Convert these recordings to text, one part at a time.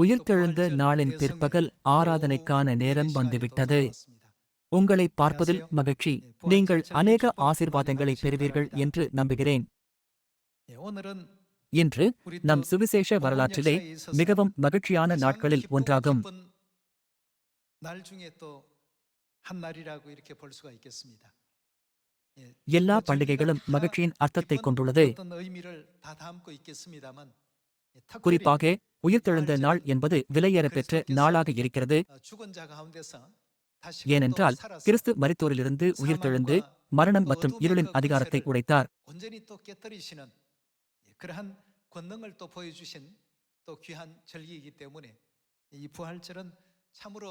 உயிர்த்தெழுந்த நாளின் பிற்பகல் ஆராதனைக்கான நேரம் வந்துவிட்டது. உங்களை பார்ப்பதில் மகிழ்ச்சி. நீங்கள் அநேக ஆசிர்வாதங்களை பெறுவீர்கள் என்று நம்புகிறேன். இன்று நம் சுவிசேஷ வரலாற்றிலே மிகவும் மகிழ்ச்சியான நாட்களில் ஒன்றாகும். எல்லா பண்டிகைகளும் மகிழ்ச்சியின் அர்த்தத்தை கொண்டுள்ளது. குறிப்பாக உயிர்த்தெழுந்த நாள் என்பது விலையேற பெற்ற நாளாக இருக்கிறது ஏனென்றால் கிறிஸ்து மரித்தோரிலிருந்து உயிர்த்தெழுந்து மரணம் மற்றும் இருளின் அதிகாரத்தை உடைத்தார் 이 부활절은 참으로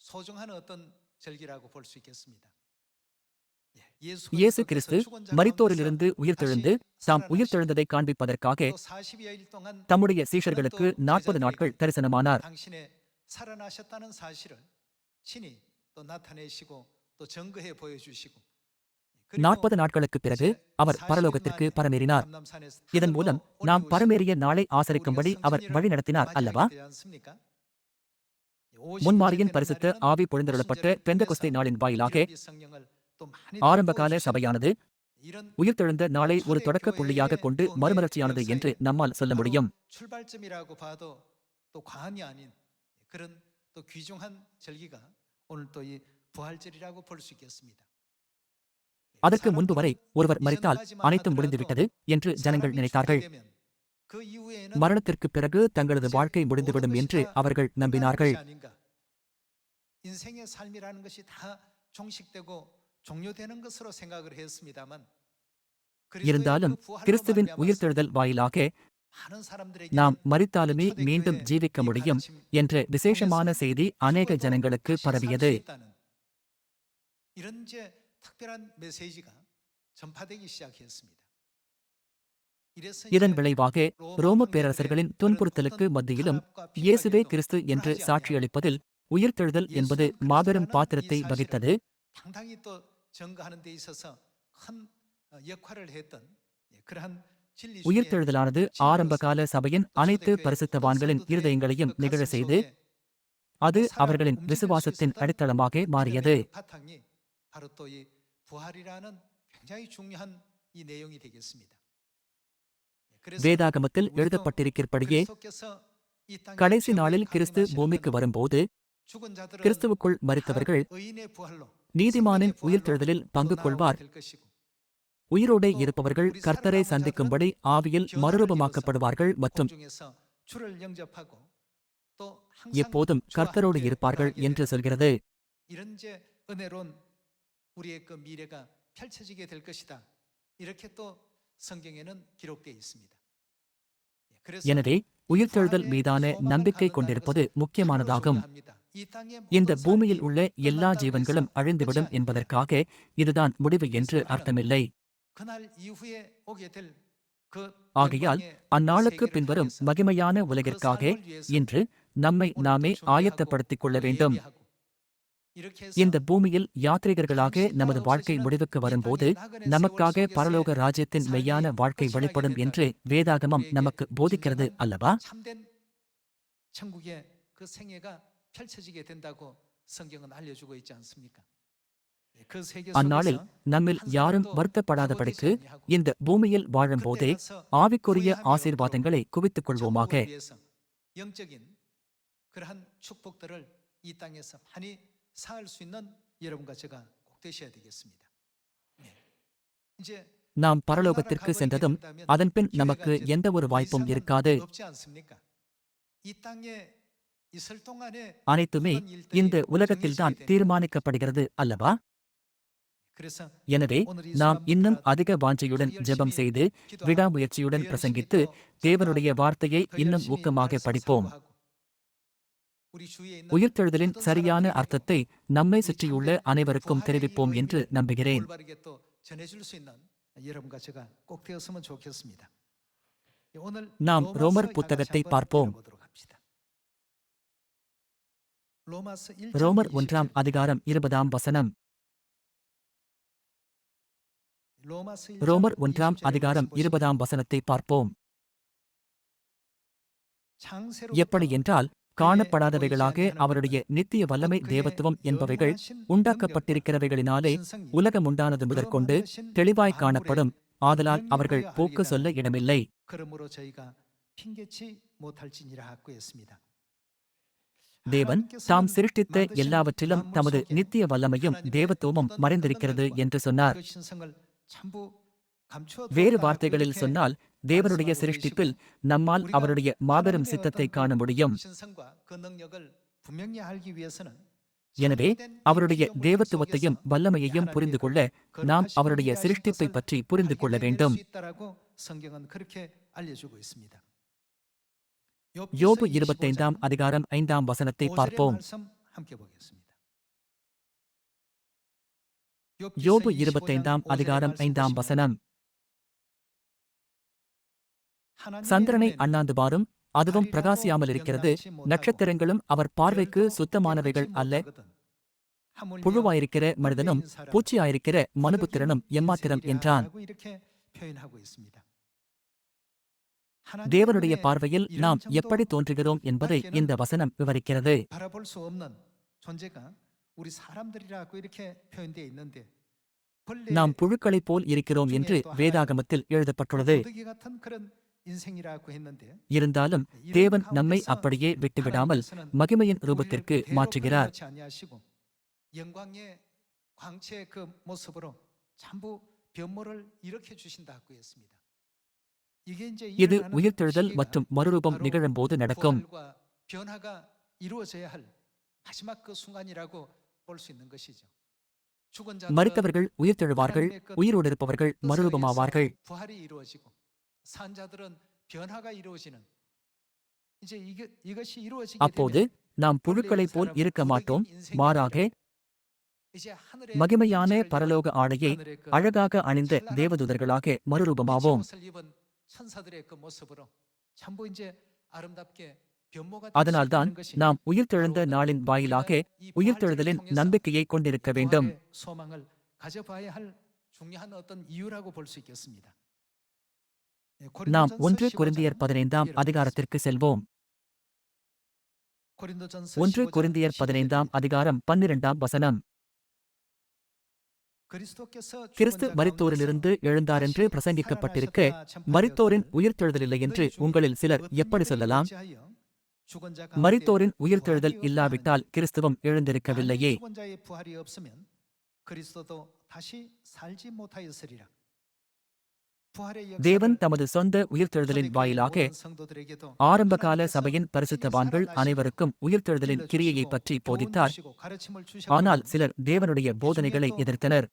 소중한 어떤 절기라고 볼 수 있겠습니다. இயேசு கிறிஸ்து மரித்தோரிலிருந்து உயிர்த்தெழுந்து தாம் உயிர்த்தெழுந்ததை காண்பிப்பதற்காக தம்முடைய சீஷர்களுக்கு நாற்பது நாட்கள் தரிசனமானார். நாற்பது நாட்களுக்கு பிறகு அவர் பரலோகத்திற்கு பரமேறினார். இதன் மூலம் நாம் பரமேறிய நாளை ஆசரிக்கும்படி அவர் வழி நடத்தினார் அல்லவா? முன்மாரியின் பரிசுத்த ஆவி பொழுந்தருளப்பட்ட பெந்த குஸ்தை நாளின் வாயிலாக ஆரம்பகால சபையானது உயிர்த்தெழுந்த நாளை ஒரு தொடக்க புள்ளியாக கொண்டு மறுமலர்ச்சியானது என்று நம்மால் சொல்ல முடியும். அதற்கு முன்பு வரை ஒருவர் மறித்தால் அனைத்தும் முடிந்துவிட்டது என்று ஜனங்கள் நினைத்தார்கள். மரணத்திற்கு பிறகு தங்களது வாழ்க்கை முடிந்துவிடும் என்று அவர்கள் நம்பினார்கள். இருந்தாலும் கிறிஸ்துவின் உயிர்த்தெழுதல் வாயிலாக நாம் மறித்தாலுமே மீண்டும் ஜீவிக்க முடியும் என்ற விசேஷமான செய்தி அநேக ஜனங்களுக்கு பரவியது இதன் விளைவாக ரோம பேரரசர்களின் துன்புறுத்தலுக்கு மத்தியிலும் இயேசுவே கிறிஸ்து என்று சாட்சியளிப்பதில் உயிர்த்தெழுதல் என்பது மாபெரும் பாத்திரத்தை வகித்தது. 정가하는 데 있어서 큰 역할을 했던 그러한 உயிர்த்தெழுதலானது ஆரம்பகால சபையின் அனைத்து பரிசுத்தவான்களின் இருதயங்களையும் நிகழ செய்து அது அவர்களின் விசுவாசத்தின் அடித்தளமாக மாறியது வேதாகமத்தில் எழுதப்பட்டிருக்கிறபடியே கடைசி நாளில் கிறிஸ்து பூமிக்கு வரும்போது கிறிஸ்துவுக்குள் மறித்தவர்கள் நீதிமானின் உயிர் பங்கு கொள்வார் உயிரோடே இருப்பவர்கள் கர்த்தரை சந்திக்கும்படி ஆவியில் மறுரூபமாக்கப்படுவார்கள் மற்றும் எப்போதும் கர்த்தரோடு இருப்பார்கள் என்று சொல்கிறது. எனவே உயிர்த்தெழுதல் மீதான நம்பிக்கை கொண்டிருப்பது முக்கியமானதாகும். இந்த பூமியில் உள்ள எல்லா ஜீவன்களும் அழிந்துவிடும் என்பதற்காக இதுதான் முடிவு என்று அர்த்தமில்லை. ஆகையால் அந்நாளுக்கு பின்வரும் மகிமையான உலகிற்காக இன்று நம்மை நாமே ஆயத்தப்படுத்திக் கொள்ள வேண்டும். இந்த பூமியில் யாத்ரீகர்களாக நமது வாழ்க்கை முடிவுக்கு வரும்போது நமக்காக பரலோக ராஜ்யத்தின் மெய்யான வாழ்க்கை வெளிப்படும் என்று வேதாகமம் நமக்கு போதிக்கிறது அல்லவா? 펼쳐지게 된다고 성경은 알려주고 있지 않습니까? அந்நாளில் நம்மில் யாரும் வருத்தப்படாதபடிக்கு இந்த பூமியில் வாழும்போதே ஆவிக்குரிய ஆசீர்வாதங்களை குவித்துக் கொள்வோமாக நாம் பரலோகத்திற்கு சென்றதும் அதன்பின் நமக்கு எந்த ஒரு வாய்ப்பும் இருக்காது. 이 땅에 அனைத்துமே இந்த உலகத்தில்தான் தீர்மானிக்கப்படுகிறது அல்லவா? எனவே நாம் இன்னும் அதிக வாஞ்சையுடன் ஜெபம் செய்து விடாமுயற்சியுடன் பிரசங்கித்து தேவனுடைய வார்த்தையை இன்னும் ஊக்கமாக படிப்போம். உயிர்த்தெழுதலின் சரியான அர்த்தத்தை நம்மை சுற்றியுள்ள அனைவருக்கும் தெரிவிப்போம் என்று நம்புகிறேன். நாம் ரோமர் புத்தகத்தை பார்ப்போம். ரோமர் ஒன்றாம் அதிகாரம் இருபதாம் வசனம். ரோமர் ஒன்றாம் அதிகாரம் இருபதாம் வசனத்தை பார்ப்போம். எப்படி என்றால் காணப்படாதவைகளாக அவருடைய நித்திய வல்லமை தேவத்துவம் என்பவைகள் உண்டாக்கப்பட்டிருக்கிறவைகளினாலே உலகம் உண்டானது முதற்கொண்டு தெளிவாய் காணப்படும். ஆதலால் அவர்கள் போக்கு சொல்ல இடமில்லை. தேவன் தாம் சிருஷ்டித்த எல்லாவற்றிலும் தமது நித்திய வல்லமையும் தேவத்துவமும் மறைந்திருக்கிறது என்று சொன்னார். வேறு வார்த்தைகளில் சொன்னால் தேவனுடைய சிருஷ்டிப்பில் நம்மால் அவருடைய மாபெரும் சித்தத்தை காண முடியும். எனவே அவருடைய தேவத்துவத்தையும் வல்லமையையும் புரிந்து கொள்ள நாம் அவருடைய சிருஷ்டிப்பை பற்றி புரிந்து கொள்ள வேண்டும். யோபு இருபத்தைந்தாம் அதிகாரம் ஐந்தாம் வசனத்தை பார்ப்போம். யோபு இருபத்தைந்தாம் அதிகாரம் ஐந்தாம் வசனம். சந்திரனை அண்ணாந்துபாரும் அதுவும் பிரகாசியாமல் இருக்கிறது. நட்சத்திரங்களும் அவர் பார்வைக்கு சுத்தமானவைகள் அல்ல. புழுவாயிருக்கிற மனிதனும் பூச்சியாயிருக்கிற மனுபுத்திரனும் எம்மாத்திரம் என்றான். தேவனுடைய பார்வையில் நாம் எப்படி தோன்றுகிறோம் என்பதை இந்த வசனம் விவரிக்கிறது. நாம் புழுக்களைப் போல் இருக்கிறோம் என்று வேதாகமத்தில் எழுதப்பட்டுள்ளது. இருந்தாலும் தேவன் நம்மை அப்படியே விட்டுவிடாமல் மகிமையின் ரூபத்திற்கு மாற்றுகிறார். கு 모습으로 전부 변모를 일으켜 주신다고 했습니다. இது உயிர்த்தெழுதல் மற்றும் மறுரூபம் நிகழும்போது நடக்கும். மறித்தவர்கள் உயிர்த்தெழுவார்கள் உயிரோடு இருப்பவர்கள் மறுரூபமாவார்கள். அப்போது நாம் புழுக்களைப் போல் இருக்க மாட்டோம். மாறாக மகிமையான பரலோக ஆடையை அழகாக அணிந்த தேவதூதர்களாக மறுரூபமாவோம். 천사들의 그 모습으로 전부 이제 아름답게 அதனால்தான் நாம் உயிர் தெழுந்த நாளின் வாயிலாக உயிர் தெழுதலின் நம்பிக்கையை கொண்டிருக்க வேண்டும். நாம் ஒன்று குருந்தியர் பதினைந்தாம் அதிகாரத்திற்கு செல்வோம். ஒன்று குருந்தியர் பதினைந்தாம் அதிகாரம் பன்னிரெண்டாம் வசனம். கிறிஸ்து மரித்தோரிலிருந்து எழுந்தார் என்று பிரசங்கிக்கப்பட்டிருக்க மரித்தோரின் உயிர்த்தெழுதலில்லை என்று உங்களில் சிலர் எப்படி சொல்லலாம்? மரித்தோரின் உயிர்த்தெழுதல் இல்லாவிட்டால் கிறிஸ்துவம் எழுந்திருக்கவில்லையே. தேவன் தமது சொந்த உயிர்த்தெழுதலின் வாயிலாக ஆரம்பகால சபையின் பரிசுத்தவான்கள் அனைவருக்கும் உயிர்த்தெழுதலின் கிரியையை பற்றி போதித்தார். ஆனால் சிலர் தேவனுடைய போதனைகளை எதிர்த்தனர்.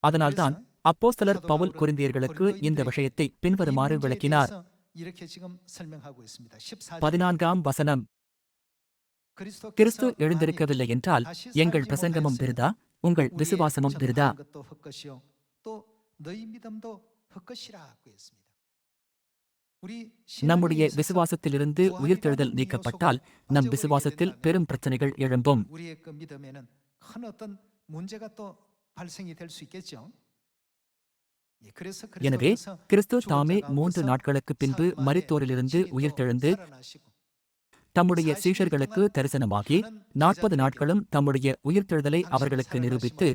அதனால்தான் அப்போஸ்தலர் பவுல் குறிந்தியர்களுக்கு இந்த விஷயத்தை பின்வருமாறு விளக்கினார். பதினான்காம் வசனம். கிறிஸ்து எழுந்திருக்கவில்லை என்றால் எங்கள் பிரசங்கமும் பெரிதா உங்கள் விசுவாசமும் பெரிதா நம்முடைய விசுவாசத்திலிருந்து உயிர்த்தெழுதல் நீக்கப்பட்டால் நம் விசுவாசத்தில் பெரும் பிரச்சனைகள் எழும்பும். எனவே கிறிஸ்து தாமே மூன்று நாட்களுக்கு பின்பு மருத்துவரிலிருந்து உயிர்த்தெழுந்து தம்முடைய சீஷர்களுக்கு தரிசனமாகி நாற்பது நாட்களும் தம்முடைய உயிர்த்தெழுதலை அவர்களுக்கு நிரூபித்து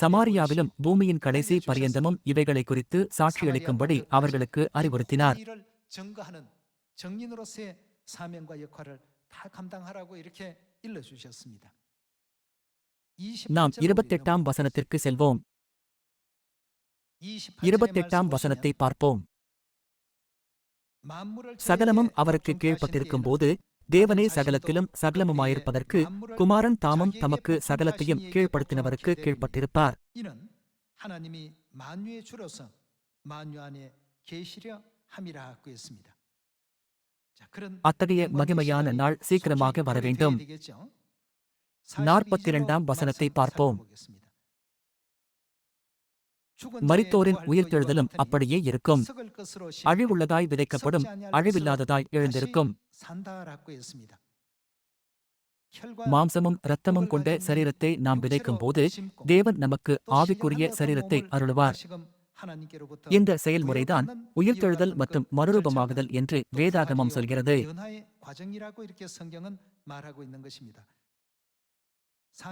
சமாரியாவிலும் பூமியின் கடைசி பரியந்தமும் இவைகளை குறித்து சாட்சியளிக்கும்படி அவர்களுக்கு அறிவுறுத்தினார். நாம் இருபத்தெட்டாம் வசனத்திற்கு செல்வோம். இருபத்தெட்டாம் வசனத்தை பார்ப்போம். சகலமும் அவருக்கு கீழ்ப்பட்டிருக்கும் போது தேவனே சகலத்திலும் சகலமுமாயிருப்பதற்கு குமாரன் தாமும் தமக்கு சகலத்தையும் கீழ்ப்படுத்தினவருக்கு கீழ்ப்பட்டிருப்பார். அத்தகைய மகிமையான நாள் சீக்கிரமாக வர வேண்டும். நாற்பத்தி இரண்டாம் வசனத்தை பார்ப்போம். மறித்தோரின் உயிர்த்தெழுதலும் அப்படியே இருக்கும். அழிவுள்ளதாய் விதைக்கப்படும் அழிவில்லாததாய் எழுந்திருக்கும். மாம்சமும் இரத்தமும் கொண்ட சரீரத்தை நாம் விதைக்கும் போது தேவன் நமக்கு ஆவிக்குரிய சரீரத்தை அருளுவார். இந்த செயல்முறைதான் உயிர்த்தெழுதல் மற்றும் மறுரூபமாகுதல் என்று வேதாகமம் சொல்கிறது.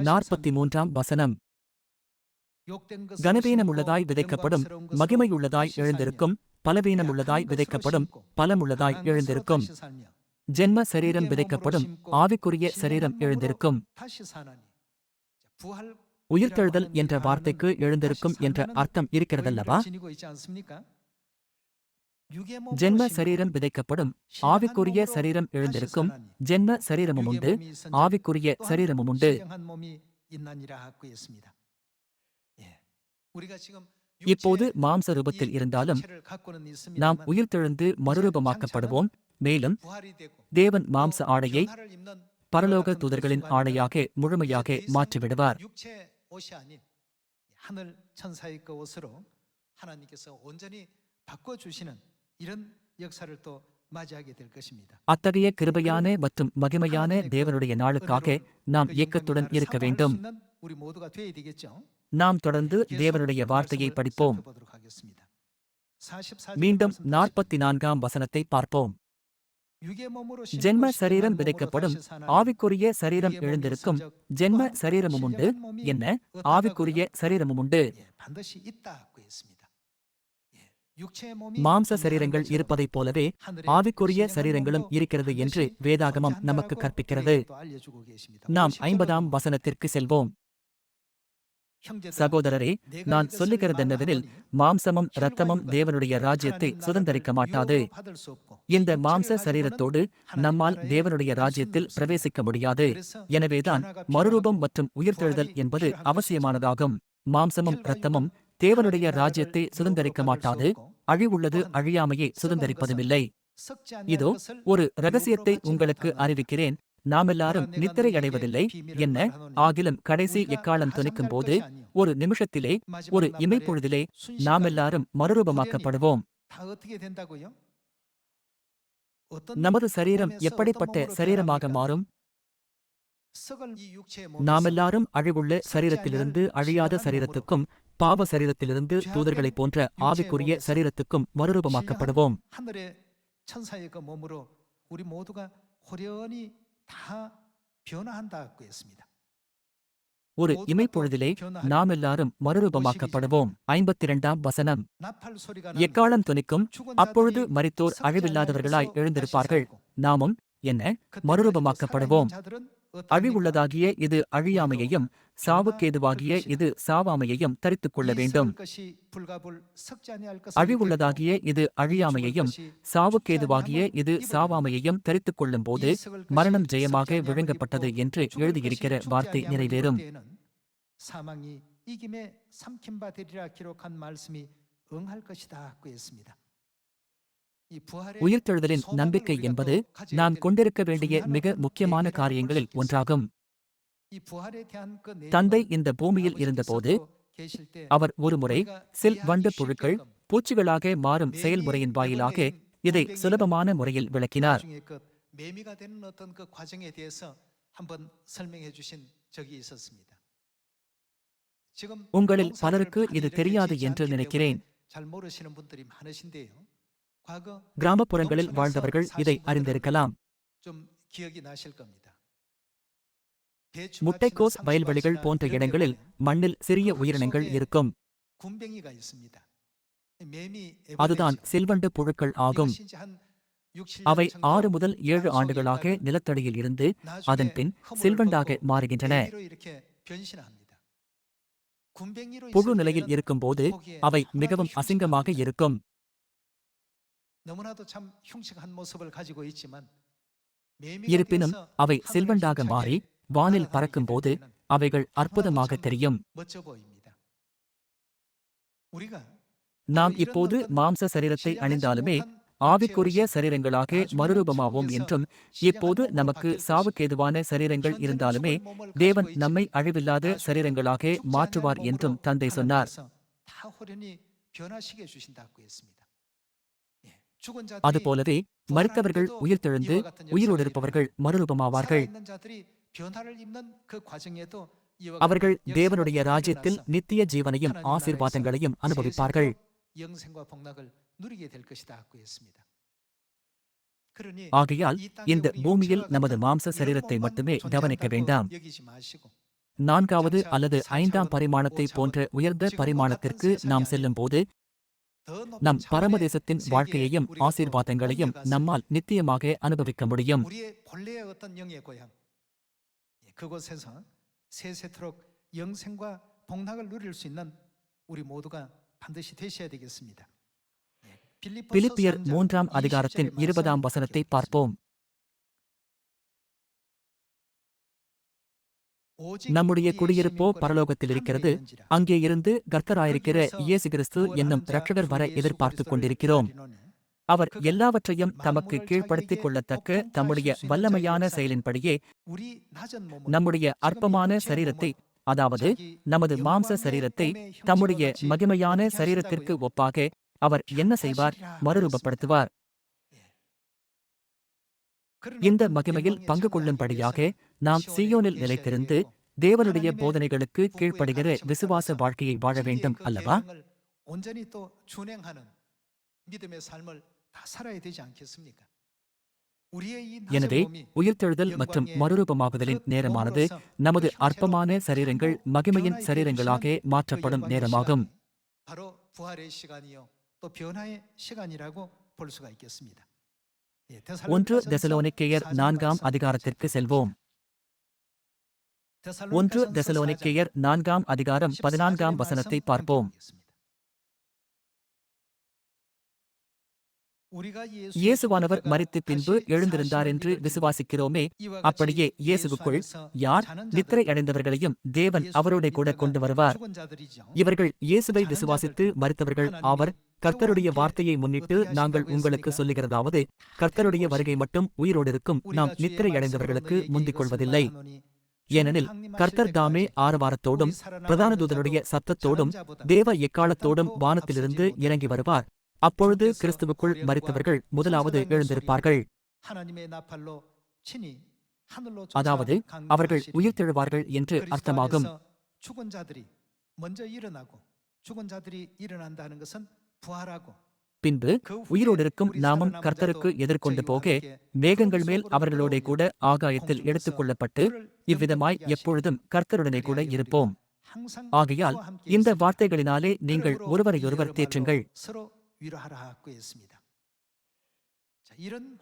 நாற்பத்தி மூன்றாம் வசனம். கனவீனமுள்ளதாய் விதைக்கப்படும் மகிமையுள்ளதாய் எழுந்திருக்கும் பலவீனமுள்ளதாய் விதைக்கப்படும் பலமுள்ளதாய் எழுந்திருக்கும் ஜென்ம சரீரம் விதைக்கப்படும் ஆவிக்குரிய சரீரம் எழுந்திருக்கும் உயிர்த்தெழுதல் என்ற வார்த்தைக்கு எழுந்திருக்கும் என்ற அர்த்தம் இருக்கிறதல்லவா ஜென்ம சரீரம் விதைக்கப்படும் ஆவிக்குரிய சரீரம் எழுந்திருக்கும் ஜென்ம சரீரமும் உண்டு ஆவிக்குரிய சரீரமும் உண்டு இப்போது மாம்ச ரூபத்தில் இருந்தாலும் நாம் உயிர்த்தெழுந்து மறுரூபமாக்கப்படுவோம். மேலும் தேவன் மாம்ச ஆடையை பரலோக தூதர்களின் ஆடையாக முழுமையாக மாற்றிவிடுவார். அத்தகைய கிருபையான மற்றும் மகிமையான தேவனுடைய நாளுக்காக நாம் இயக்கத்துடன் இருக்க வேண்டும். நாம் தொடர்ந்து தேவனுடைய வார்த்தையை படிப்போம். மீண்டும் நாற்பத்தி நான்காம் வசனத்தை பார்ப்போம். ஜென்ம சரீரம் விதைக்கப்படும். ஆவிக்குரிய சரீரம் எழுந்திருக்கும். ஜென்ம சரீரமும் உண்டு. என்ன? ஆவிக்குரிய சரீரமும் உண்டு. மாம்ச சரீரங்கள் இருப்பதைப் போலவே ஆவிக்குரிய சரீரங்களும் இருக்கிறது என்று வேதாகமம் நமக்கு கற்பிக்கிறது. நாம் ஐம்பதாம் வசனத்திற்கு செல்வோம். சகோதரரே நான் சொல்லுகிறது என்னவெனில் மாம்சமும் இரத்தமும் தேவனுடைய ராஜ்யத்தை சுதந்திரிக்க மாட்டாது. இந்த மாம்ச சரீரத்தோடு நம்மால் தேவனுடைய ராஜ்யத்தில் பிரவேசிக்க முடியாது. எனவேதான் மறுரூபம் மற்றும் உயிர்த்தெழுதல் என்பது அவசியமானதாகும். மாம்சமும் இரத்தமும் தேவனுடைய ராஜ்யத்தை சுதந்திரிக்க மாட்டாது. அழிவுள்ளது அழியாமையை சுதந்திரிப்பதுமில்லை. இதோ ஒரு ரகசியத்தை உங்களுக்கு அறிவிக்கிறேன். நாம் எல்லாரும் நித்திரை அடைவதில்லை என்ன? ஆகிலும் கடைசி எக்காலம் துணிக்கும் போது ஒரு நிமிஷத்திலே ஒரு இமைப்பொழுதிலே நாம் எல்லாரும் மறுரூபமாக்கப்படுவோம். நமது சரீரம் எப்படிப்பட்ட சரீரமாக மாறும்? நாமெல்லாரும் அழிவுள்ள சரீரத்திலிருந்து அழியாத சரீரத்துக்கும் பாவ சரீரத்திலிருந்து தூதர்களைப் போன்ற ஆவிக்குரிய சரீரத்துக்கும் மறுரூபமாக்கப்படுவோம். ஒரு இமைப்பொழுதிலே நாம் எல்லாரும் மறுரூபமாக்கப்படுவோம். ஐம்பத்தி இரண்டாம் வசனம். எக்காலம் துணிக்கும் அப்பொழுது மறித்தோர் அழிவில்லாதவர்களாய் எழுந்திருப்பார்கள். நாமும் என்ன மறுரூபமாக்கப்படுவோம். அழிவுள்ளதாகிய இது அழியாமையையும் சாவுக்கேதுவாகிய இது சாவாமையையும் தரித்துக் கொள்ள வேண்டும் அழிவுள்ளதாகிய இது அழியாமையையும் சாவுக்கேதுவாகிய இது சாவாமையையும் தரித்துக் கொள்ளும் போது மரணம் ஜெயமாக விழுங்கப்பட்டது என்று எழுதியிருக்கிற வார்த்தை நிறைவேறும் 사망이 이김에 삼킨 바 되리라 기록한 응할 것이다 하였습니다. உயிர்த்தெழுதலின் நம்பிக்கை என்பது நாம் கொண்டிருக்க வேண்டிய மிக முக்கியமான காரியங்களில் ஒன்றாகும். தந்தை இந்த பூமியில் இருந்தபோது அவர் ஒருமுறை சில் வண்டு புழுக்கள் பூச்சிகளாக மாறும் செயல்முறையின் வாயிலாக இதை சுலபமான முறையில் விளக்கினார். உங்களில் பலருக்கு இது தெரியாது என்று நினைக்கிறேன். கிராமப்புறங்களில் வாழ்ந்தவர்கள் இதை அறிந்திருக்கலாம். முட்டைக்கோஸ் வயல்வெளிகள் போன்ற இடங்களில் மண்ணில் சிறிய உயிரினங்கள் இருக்கும். அதுதான் செல்வண்டு புழுக்கள் ஆகும். அவை ஆறு முதல் ஏழு ஆண்டுகளாக நிலத்தடியில் இருந்து அதன் பின் செல்வண்டாக மாறுகின்றன. புழு நிலையில் இருக்கும்போது அவை மிகவும் அசிங்கமாக இருக்கும். இருப்பினும் அவை செல்வண்டாக மாறி வானில் பறக்கும்போது அவைகள் அற்புதமாக தெரியும். நாம் இப்போது மாம்ச சரீரத்தை அணிந்தாலுமே ஆவிக்குரிய சரீரங்களாக மறுரூபமாவோம் என்றும் இப்போது நமக்கு சாவுக்கேதுவான சரீரங்கள் இருந்தாலுமே தேவன் நம்மை அழிவில்லாத சரீரங்களாக மாற்றுவார் என்றும் தந்தை சொன்னார். அதுபோலவே மறுத்தவர்கள் உயிர்த்தெழுந்து உயிரோடு இருப்பவர்கள் மறுரூபமாவார்கள். அவர்கள் தேவனுடைய ராஜ்யத்தில் நித்திய ஜீவனையும் ஆசீர்வாதங்களையும் அனுபவிப்பார்கள். ஆகையால் இந்த பூமியில் நமது மாம்ச சரீரத்தை மட்டுமே கவனிக்க வேண்டாம். நான்காவது அல்லது ஐந்தாம் பரிமாணத்தை போன்ற உயர்ந்த பரிமாணத்திற்கு நாம் செல்லும் போது நம் பரமதேசத்தின் வாழ்க்கையையும் ஆசீர்வாதங்களையும் நம்மால் நித்தியமாக அனுபவிக்க முடியும். பிலிப்பியர் மூன்றாம் அதிகாரத்தின் இருபதாம் வசனத்தை பார்ப்போம். நம்முடைய குடியிருப்போ பரலோகத்தில் இருக்கிறது. அங்கே இருந்து கர்த்தராயிருக்கிற இயேசு கிறிஸ்து என்னும் ரட்சகர் வர எதிர்பார்த்துக் கொண்டிருக்கிறோம். அவர் எல்லாவற்றையும் தமக்கு கீழ்ப்படுத்திக் கொள்ளத்தக்க தம்முடைய வல்லமையான செயலின்படியே நம்முடைய அற்பமான சரீரத்தை அதாவது நமது மாம்ச சரீரத்தை தம்முடைய மகிமையான சரீரத்திற்கு ஒப்பாக அவர் என்ன செய்வார்? மறுரூபப்படுத்துவார். இந்த மகிமையில் பங்கு கொள்ளும்படியாக நாம் சீயோனில் நிலைத்திருந்து தேவனுடைய போதனைகளுக்கு கீழ்ப்படுகிற விசுவாச வாழ்க்கையை வாழ வேண்டும் அல்லவா? எனவே உயிர்த்தெழுதல் மற்றும் மறுரூபமாகுதலின் நேரமானது நமது அற்பமான சரீரங்கள் மகிமையின் சரீரங்களாக மாற்றப்படும் நேரமாகும். ஒன்று தெசலோனிக்கேயர் நான்காம் அதிகாரத்திற்கு செல்வோம். ஒன்று தெசலோனிக்கேயர் நான்காம் அதிகாரம் பதினான்காம் வசனத்தை பார்ப்போம். இயேசுவானவர் மறித்து பின்பு எழுந்திருந்தார் என்று விசுவாசிக்கிறோமே அப்படியே இயேசுவுக்குள் யார் நித்திரை அடைந்தவர்களையும் தேவன் அவரோட கூட கொண்டு வருவார். இவர்கள் இயேசுவை விசுவாசித்து மறித்தவர்கள் ஆவர். கர்த்தருடைய வார்த்தையை முன்னிட்டு நாங்கள் உங்களுக்கு சொல்லுகிறதாவது கர்த்தருடைய வருகை மட்டும் உயிரோடு இருக்கும். நாம் நித்திரை அடைந்தவர்களுக்கு முந்திக் கொள்வதில்லை. ஏனெனில் கர்த்தர் தாமே ஆரவாரத்தோடும் பிரதான தூதனுடைய சத்தத்தோடும் தேவ எக்காலத்தோடும் வானத்திலிருந்து இறங்கி வருவார். அப்பொழுது கிறிஸ்துவுக்குள் மறித்தவர்கள் முதலாவது எழுந்திருப்பார்கள். அதாவது அவர்கள் உயிர் தெழுவார்கள் என்று அர்த்தமாகும். பின்பு உயிரோடு இருக்கும் நாமும் கர்த்தருக்கு எதிர்கொண்டு போக மேகங்கள் மேல் அவர்களோட கூட ஆகாயத்தில் எடுத்துக் கொள்ளப்பட்டு இவ்விதமாய் எப்பொழுதும் கர்த்தருடனே கூட இருப்போம். ஆகையால் இந்த வார்த்தைகளினாலே நீங்கள் ஒருவரையொருவர் தேற்றுங்கள்.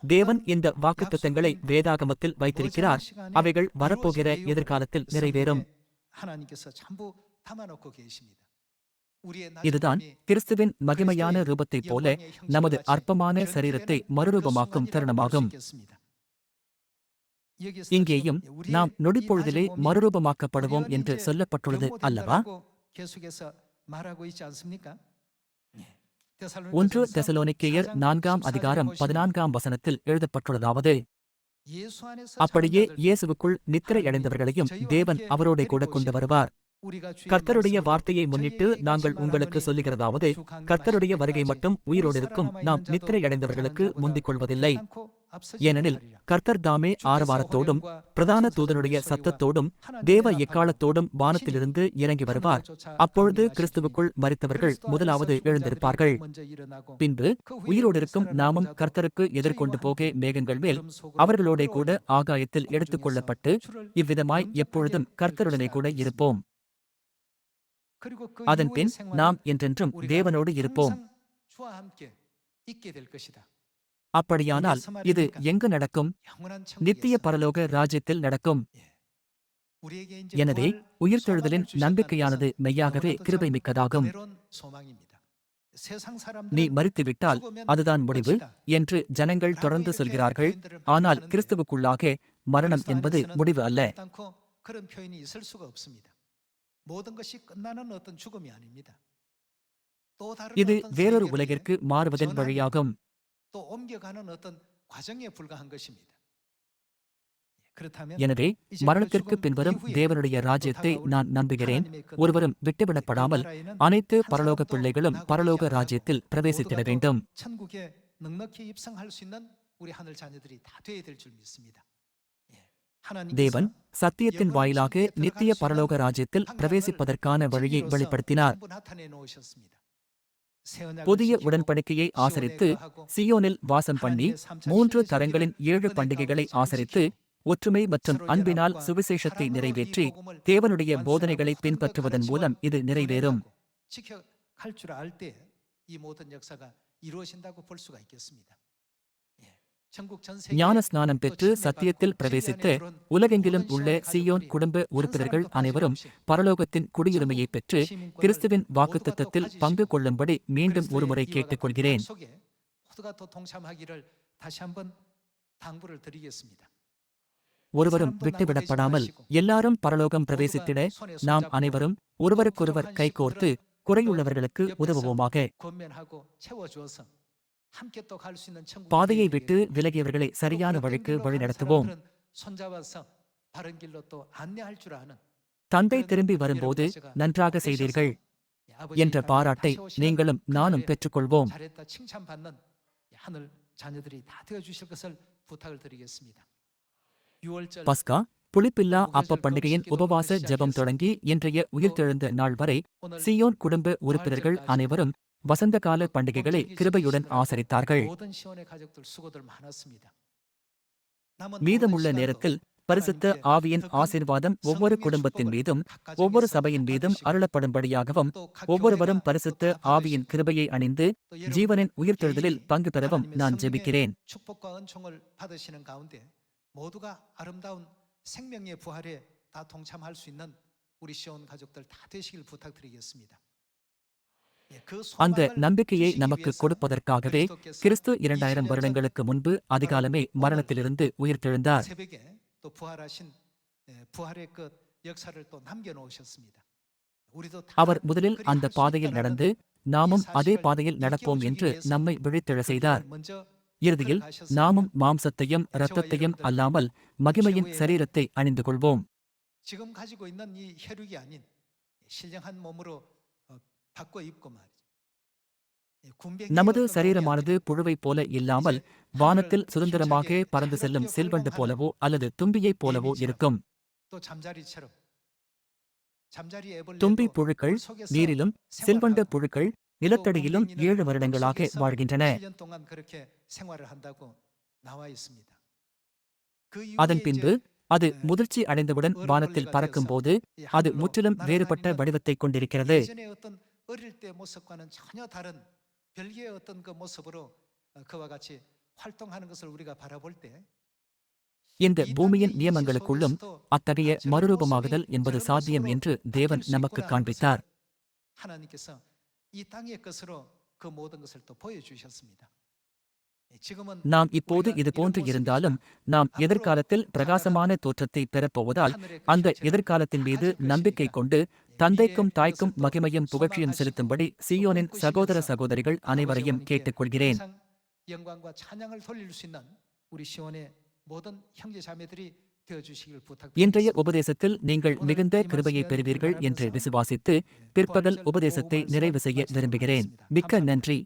தேவன் இந்த வாக்குத்தத்தங்களை வேதாகமத்தில் வைத்திருக்கிறார். அவைகள் வரப்போகிற எதிர்காலத்தில் நிறைவேறும். இதுதான் கிறிஸ்துவின் மகிமையான ரூபத்தைப் போல நமது அற்பமான சரீரத்தை மறுரூபமாக்கும் தருணமாகும். இங்கேயும் நாம் நொடிப்பொழுதிலே மறுரூபமாக்கப்படுவோம் என்று சொல்லப்பட்டுள்ளது அல்லவா? ஒன்று தெசலோனிக்கேயர் நான்காம் அதிகாரம் பதினான்காம் வசனத்தில் எழுதப்பட்டுள்ளதாவது அப்படியே இயேசுவுக்குள் நித்திரை அடைந்தவர்களையும் தேவன் அவரோட கூட கொண்டு வருவார் கர்த்தருடைய வார்த்தையை முன்னிட்டு நாங்கள் உங்களுக்கு சொல்லுகிறதாவது கர்த்தருடைய வருகை மட்டும் உயிரோடு இருக்கும். நாம் நித்திரை அடைந்தவர்களுக்கு முந்திக் கொள்வதில்லை. ஏனெனில் கர்த்தர் தாமே ஆரவாரத்தோடும் பிரதான தூதனுடைய சத்தத்தோடும் தேவ எக்காலத்தோடும் வானத்திலிருந்து இறங்கி வருவார் அப்பொழுது கிறிஸ்துவுக்குள் மறித்தவர்கள் முதலாவது எழுந்திருப்பார்கள் பின்பு உயிரோடு இருக்கும் நாமும் கர்த்தருக்கு எதிர்கொண்டு போக மேகங்கள் மேல் அவர்களோட கூட ஆகாயத்தில் எடுத்துக்கொள்ளப்பட்டு இவ்விதமாய் எப்பொழுதும் கர்த்தருடனே கூட இருப்போம் அதன்பின் நாம் என்றென்றும் தேவனோடு இருப்போம் அப்படியானால் இது எங்கு நடக்கும்? நித்திய பரலோக ராஜ்யத்தில் நடக்கும். எனவே உயிர்த்தெழுதலின் நம்பிக்கையானது மெய்யாகவே கிருபை மிக்கதாகும் நீ மறித்துவிட்டால் அதுதான் முடிவு என்று ஜனங்கள் தொடர்ந்து சொல்கிறார்கள். ஆனால் கிறிஸ்துவுக்குள்ளாக மரணம் என்பது முடிவு அல்ல. இது வேறொரு உலகிற்கு மாறுவதன் வழியாகும். எனவே மரணத்திற்கு பின்வரும் தேவனுடைய ராஜ்யத்தை நான் நம்புகிறேன். ஒருவரும் விட்டுவிடப்படாமல் அனைத்து பரலோக பிள்ளைகளும் பரலோக ராஜ்யத்தில் பிரவேசித்திட வேண்டும். தேவன் சத்தியத்தின் வாயிலாக நித்திய பரலோக ராஜ்யத்தில் பிரவேசிப்பதற்கான வழியை வெளிப்படுத்தினார். புதிய உடன்படிக்கையை ஆசரித்து சியோனில் வாசம் பண்ணி மூன்று தரங்களின் ஏழு பண்டிகைகளை ஆசரித்து ஒற்றுமை மற்றும் அன்பினால் சுவிசேஷத்தை நிறைவேற்றி தேவனுடைய போதனைகளை பின்பற்றுவதன் மூலம் இது நிறைவேறும் 지켜갈 줄 알 때 이 모든 역사가 이루어진다고 볼 수가 있겠습니다. ஞானஸ்நானம் பெற்று சத்தியத்தில் பிரவேசித்து உலகெங்கிலும் உள்ள சியோன் குடும்ப உறுப்பினர்கள் அனைவரும் பரலோகத்தின் குடியுரிமையை பெற்று கிறிஸ்துவின் வாக்குத்தத்தத்தில் பங்கு கொள்ளும்படி மீண்டும் ஒருமுறை கேட்டுக்கொள்கிறேன் ஒருவரும் விட்டுவிடப்படாமல் எல்லாரும் பரலோகம் பிரவேசித்திட நாம் அனைவரும் ஒருவருக்கொருவர் கைகோர்த்து குறையுள்ளவர்களுக்கு உதவுவோமாக. பாதையை விட்டு விலகியவர்களை சரியான வழிக்கு வழிநடத்துவோம் தந்தை திரும்பி வரும்போது நன்றாக செய்தீர்கள் என்ற பாராட்டை நீங்களும் நானும் பெற்றுக்கொள்வோம். பஸ்கா புளிப்பில்லா அப்ப பண்டிகையின் உபவாச ஜெபம் தொடங்கி இன்றைய உயிர்த்தெழுந்த நாள் வரை சியோன் குடும்ப உறுப்பினர்கள் அனைவரும் வசந்தகால பண்டிகைகளை கிருபையுடன் ஆசரித்தார்கள் 모든 시온의 가족들 수고들 많았습니다. 남은 மீதமுள்ள 모든 நேரத்தில் 시간도 பரிசுத்த 하나님께 ஆவியின் 더 큰 ஆசீர்வாதம் ஒவ்வொரு 성령의 குடும்பத்தின் 축복을 மீதும் 각 ஒவ்வொரு 가정에서 சபையின் மீதும் 각각씩 அருளப்படும்படியாகவும் 또 각 ஒவ்வொருவரும் 교회가 또 பரிசுத்த 다 받으시고 ஆவியின் கிருபையை அணிந்து 또 여러분 ஜீவனின் உயிர்த்தெழுதலில் 개인이 பங்கு பெறவும் 하나님의 நான் 성령의 ஜெபிக்கிறேன் 축복과 은총을 받으시는 가운데 모두가 아름다운 생명의 부활에 다 동참할 수 있는 우리 시온 가족들 다 되시길 부탁드리겠습니다. அந்த நம்பிக்கையை நமக்கு கொடுப்பதற்காகவே கிறிஸ்து இரண்டாயிரம் வருடங்களுக்கு முன்பு அதிகாலமே மரணத்திலிருந்து உயிர்த்தெழுந்தார். அவர் முதலில் அந்த பாதையில் நடந்து நாமும் அதே பாதையில் நடப்போம் என்று நம்மை விழித்தெழ செய்தார். இறுதியில் நாமும் மாம்சத்தையும் இரத்தத்தையும் அல்லாமல் மகிமையின் சரீரத்தை அணிந்து கொள்வோம். நமது சரீரமானது புழுவைப் போல இல்லாமல் வானத்தில் சுதந்திரமாக பறந்து செல்லும் செல்வண்டு போலவோ அல்லது தும்பியைப் போலவோ இருக்கும். தும்பி புழுக்கள் நீரிலும் செல்வண்டு புழுக்கள் நிலத்தடியிலும் ஏழு வருடங்களாக வாழ்கின்றன. அதன் பின்பு அது முதிர்ச்சி அடைந்தவுடன் வானத்தில் பறக்கும்போது அது முற்றிலும் வேறுபட்ட வடிவத்தை கொண்டிருக்கிறது. 어떤 어릴 때 모습과는 전혀 다른 별개의 어떤 그 모습으로 어, 그와 같이 활동하는 것을 우리가 바라볼 때 இந்த 이 பூமியின் 땅의 이 நியமங்களுக்குள்ளும் 속에서도 அத்தகைய 아, 저런 மறுரூபமாகுதல் 모습이 என்பது 저런 சாத்தியம் 모습으로 என்று 바뀔 தேவன் 수 நமக்கு 있구나 하는 காண்பித்தார் 것을 하나님께서 이 땅의 것으로 그 모든 것을 또 보여주셨습니다. 예, 지금은 நாம் இப்போது 우리가 இது 이런 போன்று 모습이지만 இருந்தாலும் நாம் 앞으로 எதிர்காலத்தில் பிரகாசமான தோற்றத்தை பெறப்போவதால் 하늘의 그 அந்த 형체를 எதிர்காலத்தின் மீது 가질 நம்பிக்கை 것이니까 கொண்டு 예, தந்தைக்கும் தாய்க்கும் மகிமையும் புகழ்ச்சியும் செலுத்தும்படி சியோனின் சகோதர சகோதரிகள் அனைவரையும் கேட்டுக்கொள்கிறேன். இன்றைய உபதேசத்தில் நீங்கள் மிகுந்த கிருபையை பெறுவீர்கள் என்று விசுவாசித்து பிற்பகல் உபதேசத்தை நிறைவு செய்ய விரும்புகிறேன். மிக்க நன்றி.